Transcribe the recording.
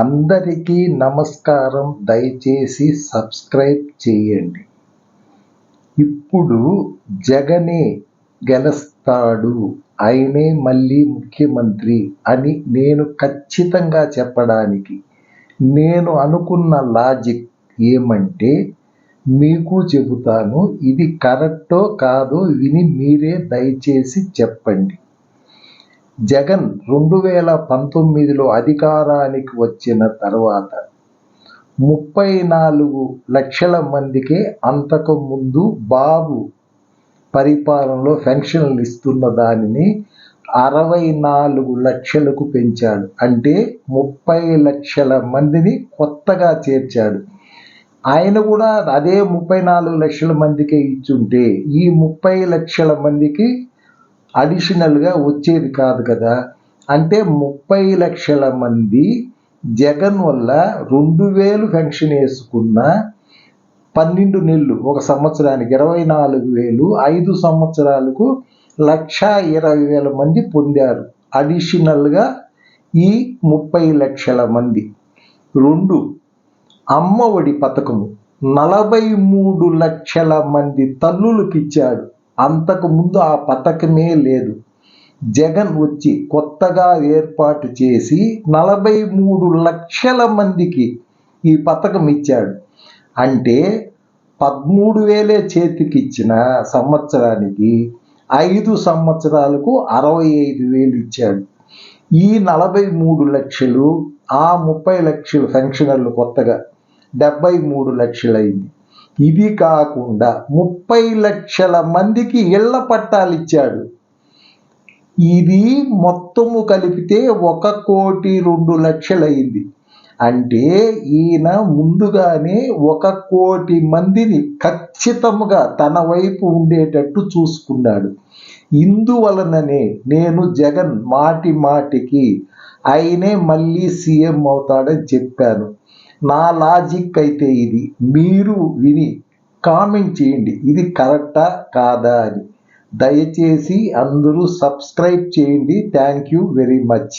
అందరికీ నమస్కారం. దయచేసి సబ్స్క్రైబ్ చేయండి. ఇప్పుడు జగనే గెలుస్తాడు. ఆయనే మళ్ళీ ముఖ్యమంత్రి అని నేను ఖచ్చితంగా చెప్పడానికి నేను అనుకున్న లాజిక్ ఏమంటే మీకు చెబుతాను ఇది కరెక్టో కాదో విని మీరే దయచేసి చెప్పండి. జగన్ రెండు వేల పంతొమ్మిదిలో అధికారానికి వచ్చిన తర్వాత ముప్పై నాలుగు లక్షల మందికే అంతకు ముందు బాబు పరిపాలనలో పెన్షన్లు ఇస్తున్న దానిని అరవై నాలుగు లక్షలకు పెంచాడు. అంటే ముప్పై లక్షల మందిని కొత్తగా చేర్చాడు. ఆయన కూడా అదే ముప్పై నాలుగు లక్షల మందికే ఇచ్చుంటే ఈ ముప్పై లక్షల మందికి అడిషనల్గా వచ్చేది కాదు కదా. అంటే ముప్పై లక్షల మంది జగన్ వల్ల రెండు వేలు పెన్షన్ వేసుకున్న పన్నెండు నెలలు ఒక సంవత్సరానికి ఇరవై నాలుగు వేలు ఐదు సంవత్సరాలకు లక్ష ఇరవై వేల మంది పొందారు. అడిషనల్గా ఈ ముప్పై లక్షల మంది. రెండు అమ్మఒడి పథకము. నలభై మూడు లక్షల మంది తల్లులకు అంతకుముందు అంతకు ముందు ఆ పథకమే లేదు. జగన్ వచ్చి కొత్తగా ఏర్పాటు చేసి నలభై మూడు లక్షల మందికి ఈ పథకం ఇచ్చాడు. అంటే పదమూడు వేలే చేతికి ఇచ్చిన సంవత్సరానికి ఐదు సంవత్సరాలకు అరవై ఐదు వేలు ఇచ్చాడు. ఈ నలభై మూడు లక్షలు ఆ ముప్పై లక్షలు పెన్షనర్లు కొత్తగా డెబ్బై మూడు లక్షలైంది. ఇది కాకుండా ముప్పై లక్షల మందికి ఇళ్ళ పట్టాలు ఇచ్చాడు. ఇది మొత్తము కలిపితే ఒక కోటి రెండు లక్షలైంది. అంటే ఈయన ముందుగానే ఒక కోటి మందిని ఖచ్చితంగా తన వైపు ఉండేటట్టు చూసుకున్నాడు. ఇందువలననే నేను జగన్ మాటి మాటికి ఆయనే మళ్ళీ సీఎం అవుతాడని చెప్పాను. నా లాజిక్ అయితే ఇది. మీరు విని కామెంట్ చేయండి. ఇది కరెక్టా కాదా అని. దయచేసి అందరూ సబ్స్క్రైబ్ చేయండి. Thank you very much.